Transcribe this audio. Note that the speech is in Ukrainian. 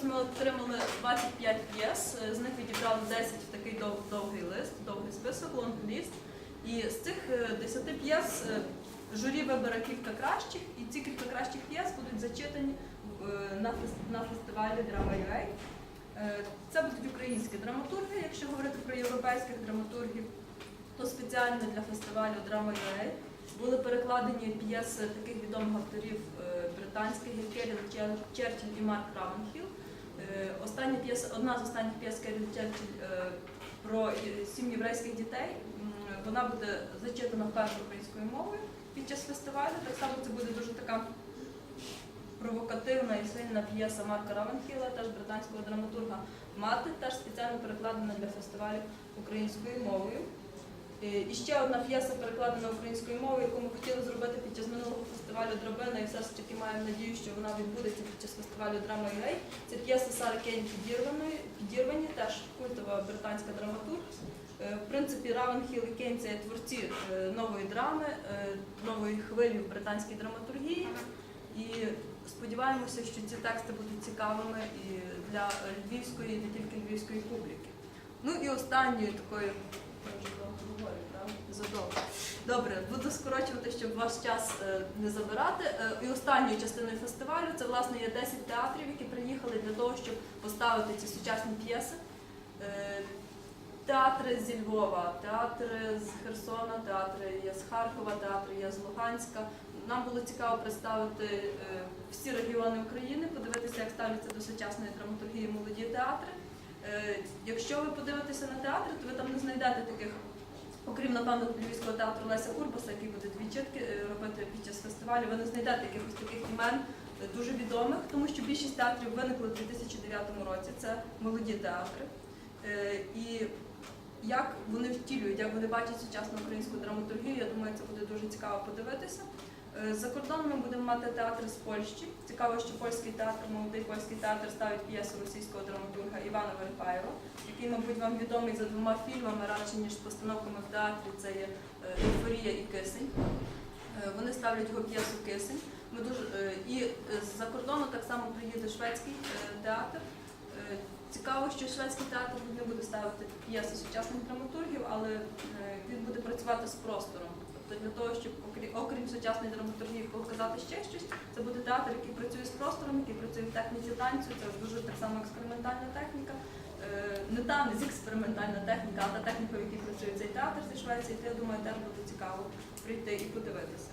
конкурс ми отримали 25 п'єс, е, з них відібрали 10 в такий дов- довгий лист, довгий список, лонг-ліст. І з цих е, 10 п'єс е, журі вибере кілька кращих, і ці кілька кращих п'єс будуть зачитані е, на, на фестивалі Драма UA. Е, Це будуть українські драматурги, якщо говорити про європейських драматургів, то спеціально для фестивалю Драма UA були перекладені п'єси таких відомих авторів е, британських, як Керріл Черчилль і Марк Равенхіл. Е, Остання п'єса, одна з останніх п'єс Черчилль е, про сім єврейських дітей. Вона буде зачитана вперше українською мовою під час фестивалю. Так само це буде дуже така провокативна і сильна п'єса Марка Равенхіла, теж британського драматурга. Мати теж спеціально перекладена для фестивалю українською мовою. Е, І ще одна п'єса перекладена українською мовою, яку ми хотіли зробити під час минулого фестивалю Драбина, і все ж таки маємо надію, що вона відбудеться під час фестивалю Драма UA. Це п'єса Сари Кейн «Підірваної», підірвані, теж культова британська драматург. Е, В принципі, Равенхіл і Кейн це творці е, нової драми, е, нової хвилі в британській драматургії. І сподіваємося, що ці тексти будуть цікавими і для львівської, і не тільки львівської публіки. Ну і останньою такою я вже говорю, правда? Скорочувати, щоб ваш час е, не забирати. Е, І останньою частиною фестивалю це власне є 10 театрів, які приїхали для того, щоб поставити ці сучасні п'єси. Е, Театри зі Львова, театри з Херсона, театри є з Харкова, театри є з Луганська. Нам було цікаво представити всі регіони України, подивитися, як ставляться до сучасної драматургії молоді театри. Якщо ви подивитеся на театри, то ви там не знайдете таких, окрім напевно Львівського театру Леся Курбаса, який буде дві чітки е, робити під час фестивалю. Ви не знайдете якихось таких імен е, дуже відомих, тому що більшість театрів виникли у 2009 році. Це молоді театри. Е, І як вони втілюють, як вони бачать сучасну українську драматургію, я думаю, це буде дуже цікаво подивитися. За кордоном ми будемо мати театри з Польщі. Цікаво, що польський театр, молодий польський театр ставить п'єсу російського драматурга Івана Верпаєва, який, мабуть, вам відомий за двома фільмами, радше ніж постановками в театрі. Це є е, Ейфорія і Кисень. Е, Вони ставлять його п'єсу Кисень. Ми дуже е, і з-за кордону так само приїде шведський театр. Цікаво, що шведський театр не буде ставити п'єси сучасних драматургів, але він буде працювати з простором. Тобто для того, щоб окрім, окрім сучасної драматургії показати ще щось, це буде театр, який працює з простором, який працює в техніці танцю. Це дуже так само експериментальна техніка. Е, Не та не з експериментальна техніка, а та техніка, в якій працює цей театр зі Швеції. То я думаю, теж буде цікаво прийти і подивитися.